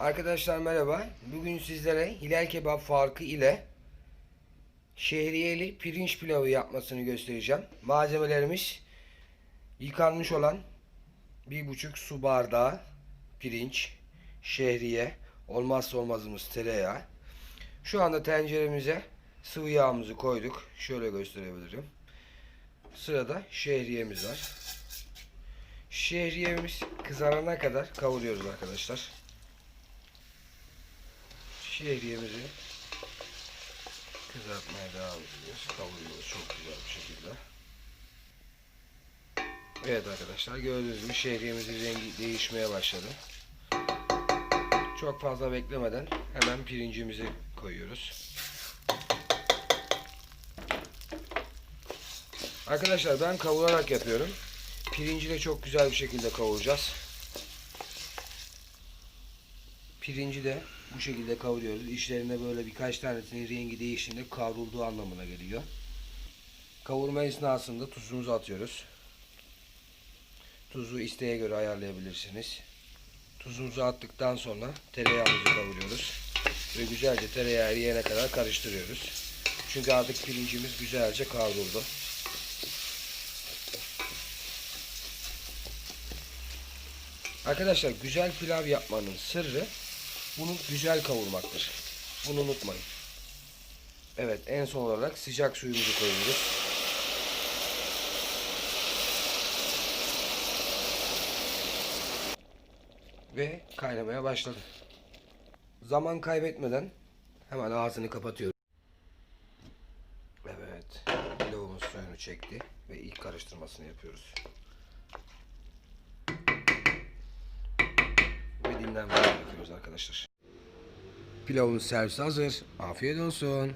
Arkadaşlar merhaba. Bugün sizlere Hilal Kebap farkı ile şehriyeli pirinç pilavı yapmasını göstereceğim. Malzemelerimiz yıkanmış olan bir buçuk su bardağı pirinç, şehriye, olmazsa olmazımız tereyağı. Şu anda tenceremize sıvı yağımızı koyduk. Şöyle gösterebilirim. Sırada şehriyemiz var. Şehriyemiz kızarana kadar kavuruyoruz arkadaşlar. Şehriyemizi kızartmaya devam ediyoruz. Kavuruyoruz çok güzel bir şekilde. Evet arkadaşlar gördüğünüz gibi şehriyemizin rengi değişmeye başladı. Çok fazla beklemeden hemen pirincimizi koyuyoruz. Arkadaşlar ben kavurarak yapıyorum. Pirinci de çok güzel bir şekilde kavuracağız. Pirinci de bu şekilde kavuruyoruz. İçlerinde böyle birkaç tanesinin rengi değiştiğinde kavrulduğu anlamına geliyor. Kavurma esnasında tuzumuzu atıyoruz. Tuzu isteğe göre ayarlayabilirsiniz. Tuzumuzu attıktan sonra tereyağımızı kavuruyoruz. Ve güzelce tereyağı eriyene kadar karıştırıyoruz. Çünkü artık pirincimiz güzelce kavruldu. Arkadaşlar güzel pilav yapmanın sırrı bunu güzel kavurmaktır. Bunu unutmayın. Evet en son olarak sıcak suyumuzu koyuyoruz. Ve kaynamaya başladı. Zaman kaybetmeden hemen ağzını kapatıyorum. Evet. Pilavımız suyunu çekti ve ilk karıştırmasını yapıyoruz. Ve dinlenmeye bırakıyoruz arkadaşlar. Pilavımız servise hazır. Afiyet olsun.